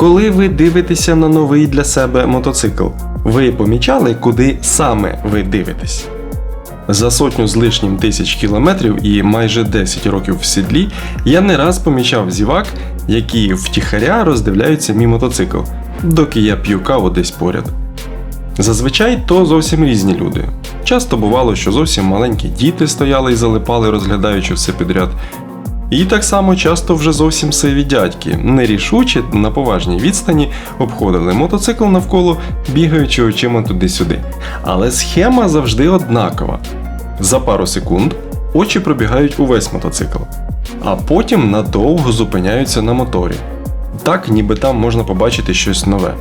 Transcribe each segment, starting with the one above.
Коли ви дивитеся на новий для себе мотоцикл, ви помічали, куди саме ви дивитесь? За сотню з лишнім тисяч кілометрів і майже 10 років в сідлі я не раз помічав зівак, які втіхаря роздивляються мій мотоцикл, доки я п'ю каву десь поряд. Зазвичай то зовсім різні люди. Часто бувало, що зовсім маленькі діти стояли і залипали, розглядаючи все підряд. І так само часто вже зовсім сиві дядьки, нерішуче на поважній відстані обходили мотоцикл навколо, бігаючи очима туди-сюди. Але схема завжди однакова. За пару секунд очі пробігають увесь мотоцикл, а потім надовго зупиняються на моторі. Так, ніби там можна побачити щось нове.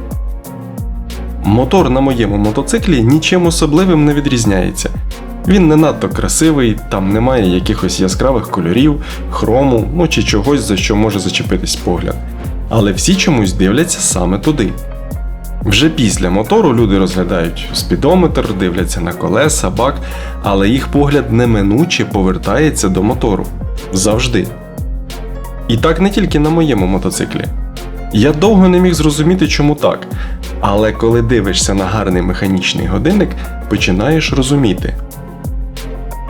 Мотор на моєму мотоциклі нічим особливим не відрізняється. Він не надто красивий, там немає якихось яскравих кольорів, хрому, ну чи чогось, за що може зачепитись погляд. Але всі чомусь дивляться саме туди. Вже після мотору люди розглядають спідометр, дивляться на колеса, бак, але їх погляд неминуче повертається до мотору. Завжди. І так не тільки на моєму мотоциклі. Я довго не міг зрозуміти, чому так. Але коли дивишся на гарний механічний годинник, починаєш розуміти.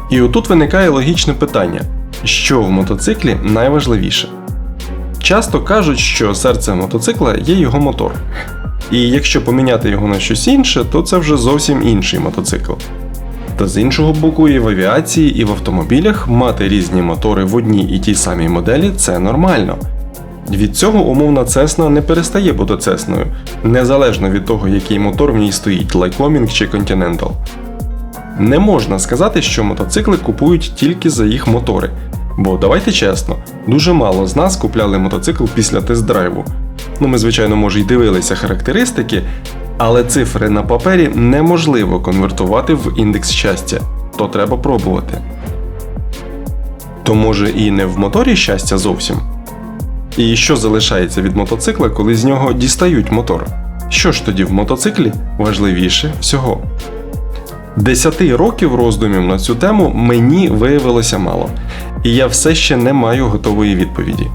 І отут виникає логічне питання: що в мотоциклі найважливіше? Часто кажуть, що серце мотоцикла є його мотор. І якщо поміняти його на щось інше, то це вже зовсім інший мотоцикл. Та з іншого боку, і в авіації, і в автомобілях мати різні мотори в одній і тій самій моделі це нормально. Від цього умовна Цесна не перестає бути Цесною, незалежно від того, який мотор в ній стоїть Lycoming чи Continental. Не можна сказати, що мотоцикли купують тільки за їх мотори. Бо давайте чесно, дуже мало з нас купляли мотоцикл після тест-драйву. Ну, ми, звичайно, може й дивилися характеристики, але цифри на папері неможливо конвертувати в індекс щастя, то треба пробувати. То може і не в моторі щастя зовсім. І що залишається від мотоцикла, коли з нього дістають мотор? Що ж тоді в мотоциклі важливіше всього? Десяти років роздумів на цю тему мені виявилося мало, і я все ще не маю готової відповіді.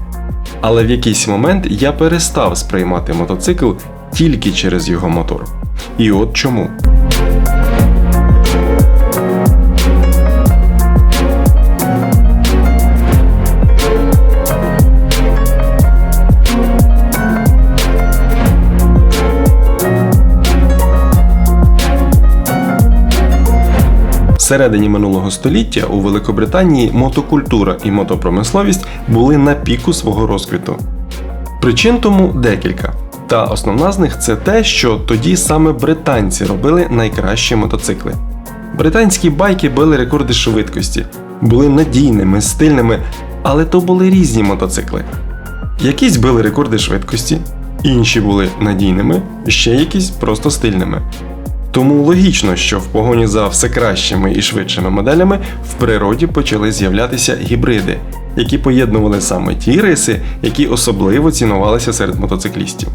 Але в якийсь момент я перестав сприймати мотоцикл тільки через його мотор. І от чому. Всередині минулого століття у Великобританії мотокультура і мотопромисловість були на піку свого розквіту. Причин тому декілька. Та основна з них це те, що тоді саме британці робили найкращі мотоцикли. Британські байки били рекорди швидкості, були надійними, стильними, але то були різні мотоцикли. Якісь били рекорди швидкості, інші були надійними, ще якісь просто стильними. Тому логічно, що в погоні за все кращими і швидшими моделями в природі почали з'являтися гібриди, які поєднували саме ті риси, які особливо цінувалися серед мотоциклістів.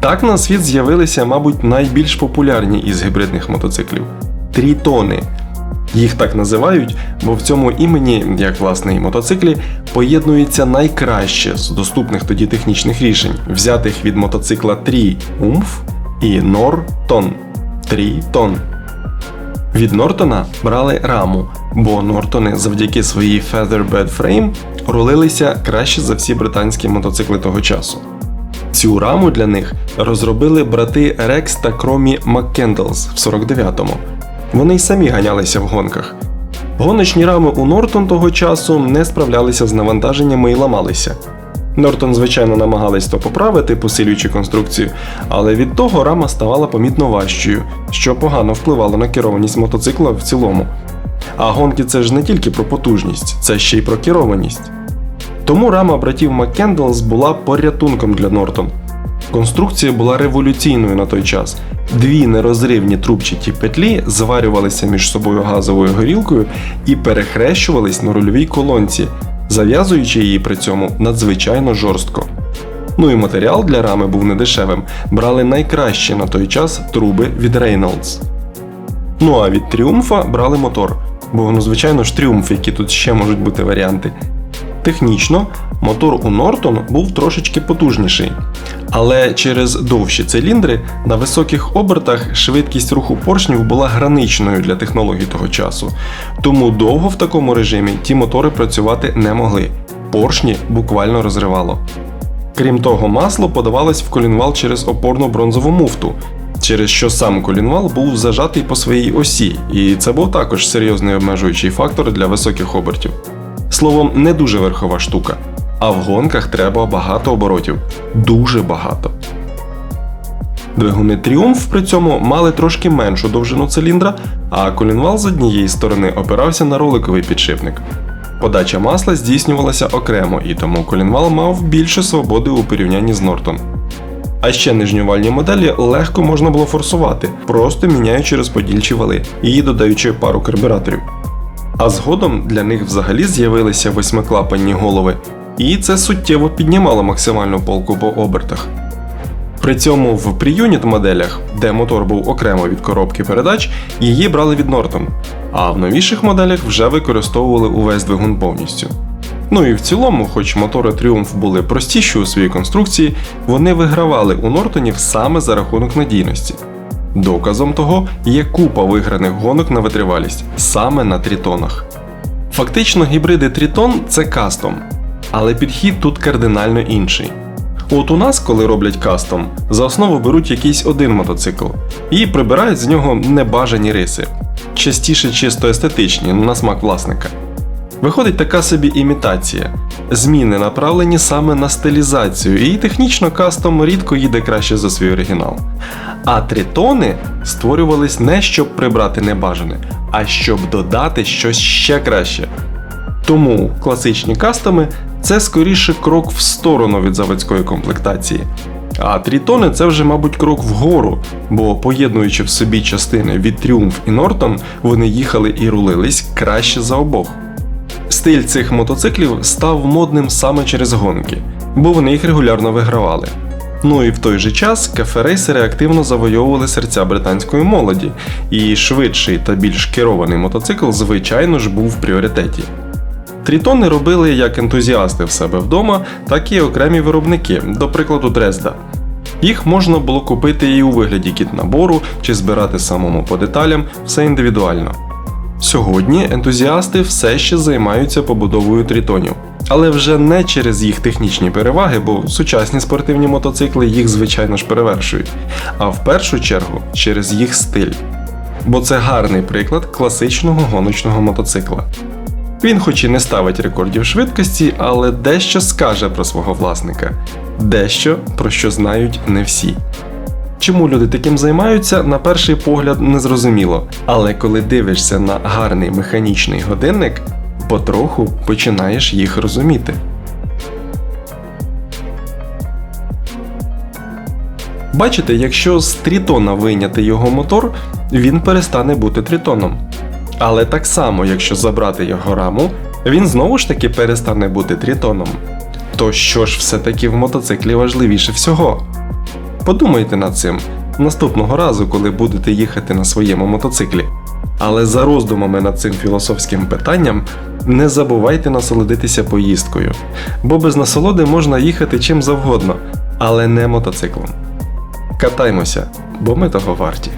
Так на світ з'явилися, мабуть, найбільш популярні із гібридних мотоциклів трітони. Їх так називають, бо в цьому імені, як власне і мотоциклі, поєднується найкраще з доступних тоді технічних рішень, взятих від мотоцикла Triumph і Norton. Трітон. Від Нортона брали раму, бо Нортони завдяки своїй Featherbed Frame рулилися краще за всі британські мотоцикли того часу. Цю раму для них розробили брати Рекс та Кромі Маккендлс в 49-му. Вони й самі ганялися в гонках. Гоночні рами у Нортон того часу не справлялися з навантаженнями і ламалися. Нортон, звичайно, намагались то поправити, посилюючи конструкцію, але від того рама ставала помітно важчою, що погано впливало на керованість мотоцикла в цілому. А гонки це ж не тільки про потужність, це ще й про керованість. Тому рама братів Маккендлс була порятунком для Нортон. Конструкція була революційною на той час. Дві нерозривні трубчаті петлі зварювалися між собою газовою горілкою і перехрещувались на рульовій колонці, зав'язуючи її при цьому надзвичайно жорстко. Ну і матеріал для рами був недешевим, брали найкращі на той час труби від Reynolds. Ну а від тріумфа брали мотор, бо ну, звичайно ж тріумф, які тут ще можуть бути варіанти. Технічно, мотор у Нортон був трошечки потужніший, але через довші циліндри на високих обертах швидкість руху поршнів була граничною для технологій того часу. Тому довго в такому режимі ті мотори працювати не могли. Поршні буквально розривало. Крім того, масло подавалось в колінвал через опорну бронзову муфту, через що сам колінвал був зажатий по своїй осі, і це був також серйозний обмежуючий фактор для високих обертів. Словом, не дуже верхова штука. А в гонках треба багато оборотів. Дуже багато. Двигуни Тріумф при цьому мали трошки меншу довжину циліндра, а колінвал з однієї сторони опирався на роликовий підшипник. Подача масла здійснювалася окремо, і тому колінвал мав більше свободи у порівнянні з Нортон. А ще нижньовальні моделі легко можна було форсувати, просто міняючи розподільчі вали і додаючи пару карбюраторів. А згодом для них взагалі з'явилися восьмиклапанні голови, і це суттєво піднімало максимальну полку по обертах. При цьому в пріюніт моделях, де мотор був окремо від коробки передач, її брали від Norton, а в новіших моделях вже використовували увесь двигун повністю. Ну і в цілому, хоч мотори Triumph були простіші у своїй конструкції, вони вигравали у Нортонів саме за рахунок надійності. Доказом того є купа виграних гонок на витривалість саме на трітонах. Фактично, гібриди Трітон це кастом, але підхід тут кардинально інший. От у нас, коли роблять кастом, за основу беруть якийсь один мотоцикл і прибирають з нього небажані риси, частіше чисто естетичні, на смак власника. Виходить така собі імітація. Зміни направлені саме на стилізацію, і технічно кастом рідко їде краще за свій оригінал. А тритони створювались не щоб прибрати небажане, а щоб додати щось ще краще. Тому класичні кастоми це скоріше крок в сторону від заводської комплектації. А трітони це вже, мабуть, крок вгору, бо поєднуючи в собі частини від Тріумф і Нортон, вони їхали і рулились краще за обох. Стиль цих мотоциклів став модним саме через гонки, бо вони їх регулярно вигравали. Ну і в той же час кафе-рейсери активно завойовували серця британської молоді, і швидший та більш керований мотоцикл, звичайно ж, був в пріоритеті. Трітони робили як ентузіасти в себе вдома, так і окремі виробники, до прикладу, Дрезда. Їх можна було купити і у вигляді кіт-набору чи збирати самому по деталям, все індивідуально. Сьогодні ентузіасти все ще займаються побудовою трітонів, але вже не через їх технічні переваги, бо сучасні спортивні мотоцикли їх звичайно ж перевершують, а в першу чергу через їх стиль. Бо це гарний приклад класичного гоночного мотоцикла. Він хоч і не ставить рекордів швидкості, але дещо скаже про свого власника, дещо про що знають не всі. Чому люди таким займаються, на перший погляд не зрозуміло, але коли дивишся на гарний механічний годинник, потроху починаєш їх розуміти. Бачите, якщо з трітона вийняти його мотор, він перестане бути трітоном. Але так само, якщо забрати його раму, він знову ж таки перестане бути трітоном. То що ж все-таки в мотоциклі важливіше всього? Подумайте над цим наступного разу, коли будете їхати на своєму мотоциклі. Але за роздумами над цим філософським питанням не забувайте насолодитися поїздкою, бо без насолоди можна їхати чим завгодно, але не мотоциклом. Катаймося, бо ми того варті.